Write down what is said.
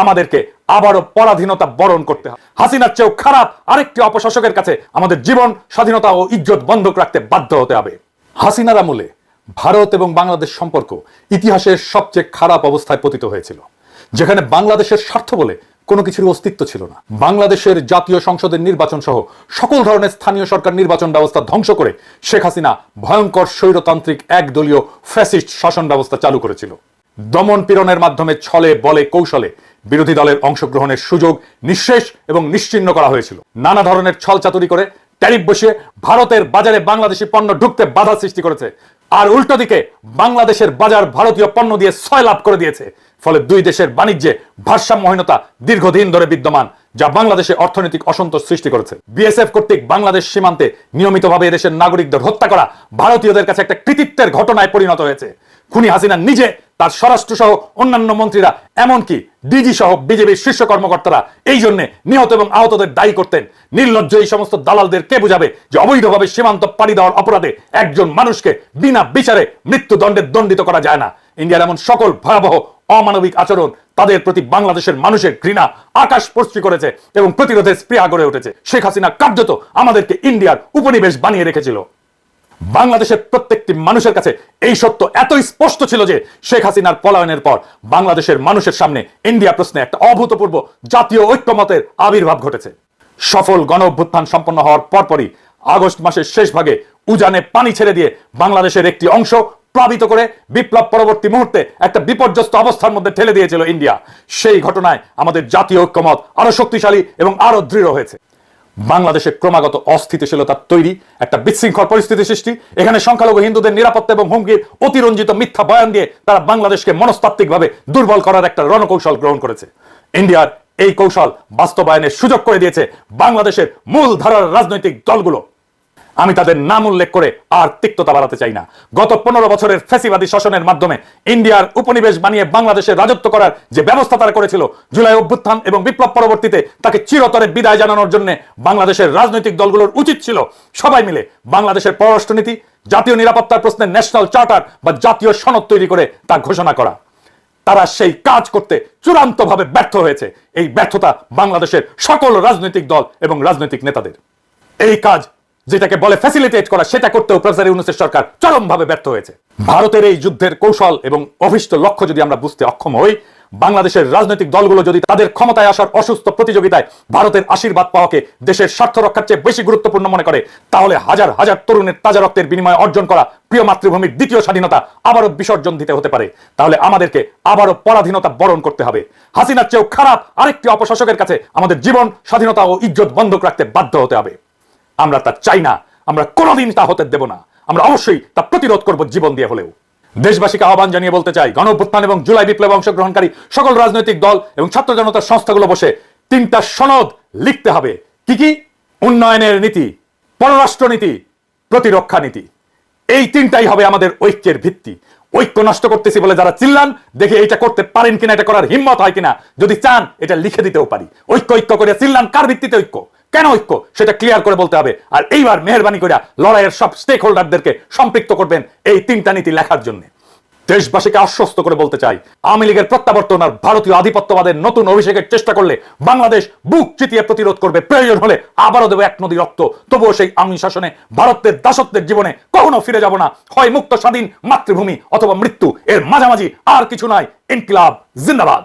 আমাদেরকে আবারও পরাধীনতা বরণ করতে হবে। হাসিনার চেয়েও খারাপ আরেকটি অপশাসকের কাছে আমাদের জীবন, স্বাধীনতা ও ইজ্জত বন্ধক রাখতে বাধ্য হতে হবে। হাসিনার আমলে ভারত এবং বাংলাদেশ সম্পর্ক ইতিহাসের সবচেয়ে খারাপ অবস্থায় পতিত হয়েছিল, যেখানে বাংলাদেশের স্বার্থ বলে কোনো কিছুর অস্তিত্ব ছিল না। বাংলাদেশের জাতীয় সংসদের নির্বাচন সহ সকল ধরনের স্থানীয় সরকার নির্বাচন ব্যবস্থা ধ্বংস করে শেখ হাসিনা ভয়ঙ্কর স্বৈরতান্ত্রিক একদলীয় ফ্যাসিস্ট শাসন ব্যবস্থা চালু করেছিল। দমন পীড়নের মাধ্যমে ছলে বলে কৌশলে বিরোধী দলের অংশগ্রহণের সুযোগ নিঃশেষ এবং নিশ্চিহ্ন করা হয়েছিল। নানা ধরনের ছলচাতুরি করে ট্যারিফ বসিয়ে ভারতের বাজারে বাংলাদেশি পণ্য ঢুকতে বাধা সৃষ্টি করেছে। আর উল্টো দিকে বাংলাদেশের বাজার ভারতীয় পণ্য দিয়ে ছয় লাভ করে দিয়েছে। ফলে দুই দেশের বাণিজ্যে ভারসাম্যহীনতা দীর্ঘদিন ধরে বিদ্যমান, যা বাংলাদেশে অর্থনৈতিক অসন্তোষ সৃষ্টি করেছে। বিএসএফ কর্তৃক বাংলাদেশ সীমান্তে নিয়মিতভাবে এদেশের নাগরিকদের হত্যা করা ভারতীয়দের কাছে একটা কৃতিত্বের ঘটনায় পরিণত হয়েছে। খুনি হাসিনা নিজে তার স্বরাষ্ট্র সহ অন্যান্য মন্ত্রীরা, এমনকি ডিজি সহ বিজেপির শীর্ষ কর্মকর্তারা এই জন্য নিহত এবং আহতদের দায়ী করতেন। নির্লজ্জ এই সমস্ত দালালদের কে বুঝাবে যে অবৈধভাবে সীমান্ত পাড়ি দেওয়ার অপরাধে একজন মানুষকে বিনা বিচারে মৃত্যুদণ্ডে দণ্ডিত করা যায় না। ইন্ডিয়ার এমন সকল ভয়াবহ অমানবিক আচরণ তাদের প্রতি বাংলাদেশের মানুষের ঘৃণা আকাশ স্পর্শী করেছে এবং প্রতিরোধের স্পৃহা গড়ে উঠেছে। শেখ হাসিনা কার্যত আমাদেরকে ইন্ডিয়ার উপনিবেশ বানিয়ে রেখেছিল। বাংলাদেশের প্রত্যেকটি মানুষের কাছে এই সত্য এতই স্পষ্ট ছিল যে শেখ হাসিনার পলায়নের পর বাংলাদেশের মানুষের সামনে ইন্ডিয়া প্রশ্নে একটা অভূতপূর্ব জাতীয় ঐক্যমতের আবির্ভাব ঘটেছে। সফল গণ অভ্যুত্থান সম্পন্ন হওয়ার পরপরই আগস্ট মাসের শেষ ভাগে উজানে পানি ছেড়ে দিয়ে বাংলাদেশের একটি অংশ প্লাবিত করে বিপ্লব পরবর্তী মুহূর্তে একটা বিপর্যস্ত অবস্থার মধ্যে ঠেলে দিয়েছিল ইন্ডিয়া। সেই ঘটনায় আমাদের জাতীয় ঐক্যমত আরও শক্তিশালী এবং আরও দৃঢ় হয়েছে। বাংলাদেশে ক্রমাগত অস্থিতিশীলতার তৈরি, একটা বিশৃঙ্খল পরিস্থিতি সৃষ্টি। এখানে সংখ্যালঘু হিন্দুদের নিরাপত্তা এবং হুমকির অতিরঞ্জিত মিথ্যা বয়ান দিয়ে তারা বাংলাদেশকে মনস্তাত্ত্বিকভাবে দুর্বল করার একটা রণকৌশল গ্রহণ করেছে। ইন্ডিয়ার এই কৌশল বাস্তবায়নের সুযোগ করে দিয়েছে বাংলাদেশের মূল ধারার রাজনৈতিক দলগুলো। আমি তাদের নাম উল্লেখ করে আর তিক্ততা বাড়াতে চাই না। গত পনেরো বছরের ফ্যাসিবাদী শাসনের মাধ্যমে ইন্ডিয়ার উপনিবেশ বানিয়ে বাংলাদেশের রাজত্ব করার যে ব্যবস্থা তারা করেছিল, জুলাই অভ্যুত্থান এবং বিপ্লব পরবর্তীতে তাকে চিরতরে বিদায় জানানোর জন্য বাংলাদেশের রাজনৈতিক দলগুলোর উচিত ছিল সবাই মিলে বাংলাদেশের পররাষ্ট্রনীতি জাতীয় নিরাপত্তার প্রশ্নে ন্যাশনাল চার্টার বা জাতীয় সনদ তৈরি করে তা ঘোষণা করা। তারা সেই কাজ করতে চূড়ান্তভাবে ব্যর্থ হয়েছে। এই ব্যর্থতা বাংলাদেশের সকল রাজনৈতিক দল এবং রাজনৈতিক নেতাদের। এই কাজ যেটাকে বলে ফ্যাসিলিটেট করা, সেটা করতেও প্রফেসর ইউনুসের সরকার চরমভাবে ব্যর্থ হয়েছে। ভারতের এই যুদ্ধের কৌশল এবং অভিষ্ট লক্ষ্য যদি আমরা বুঝতে অক্ষম হই, বাংলাদেশের রাজনৈতিক দলগুলো যদি তাদের ক্ষমতায় আসার অসুস্থ প্রতিযোগিতায় ভারতের আশীর্বাদ পাওয়াকে দেশের স্বার্থ রক্ষার চেয়ে বেশি গুরুত্বপূর্ণ মনে করে, তাহলে হাজার হাজার তরুণের তাজা রক্তের বিনিময়ে অর্জন করা প্রিয় মাতৃভূমির দ্বিতীয় স্বাধীনতা আবারও বিসর্জন দিতে হতে পারে। তাহলে আমাদেরকে আবারও পরাধীনতা বরণ করতে হবে। হাসিনার চেয়েও খারাপ আরেকটি অপশাসকের কাছে আমাদের জীবন, স্বাধীনতা ও ইজ্জত বন্ধক রাখতে বাধ্য হতে হবে। আমরা তা চাই না, আমরা কোনোদিন তা হতে দেব না। আমরা অবশ্যই তা প্রতিরোধ করব জীবন দিয়ে হলেও। দেশবাসীকে আহ্বান জানিয়ে বলতে চাই গণ এবং জুলাই বিপ্লবে অংশগ্রহণকারী সকল রাজনৈতিক দল এবং ছাত্র জনতার সংস্থাগুলো বসে তিনটা সনদ লিখতে হবে। কি কি? উন্নয়নের নীতি পররাষ্ট্র নীতি প্রতিরক্ষা নীতি। এই তিনটাই হবে আমাদের ঐক্যের ভিত্তি। ঐক্য নষ্ট করতেছি বলে যারা চিল্লান, দেখে এটা করতে পারেন কিনা, এটা করার হিম্মত হয় কিনা। যদি চান, এটা লিখে দিতেও পারি। ঐক্য ঐক্য করে চিল্লান, কার ভিত্তিতে ঐক্য? কেন ঐক্য? সেটা ক্লিয়ার করে বলতে হবে। আর এইবার মেহরবানি করে লড়াইয়ের সব স্টেক হোল্ডারদেরকে সম্পৃক্ত করবেন এই তিনটা নীতি লেখার জন্য। দেশবাসীকে আশ্বস্ত করে বলতে চাই, আওয়ামী লীগের প্রত্যাবর্তন আর ভারতীয় আধিপত্যবাদের নতুন অভিষেকের চেষ্টা করলে বাংলাদেশ বুক চিতিয়ে প্রতিরোধ করবে। প্রয়োজন হলে আবারও দেবে এক নদী রক্ত। তবুও সেই আমি শাসনে ভারতের দাসত্বের জীবনে কখনো ফিরে যাব না। হয় মুক্ত স্বাধীন মাতৃভূমি অথবা মৃত্যু। এর মাঝামাঝি আর কিছু নাই। ইনকিলাব, জিন্দাবাদ।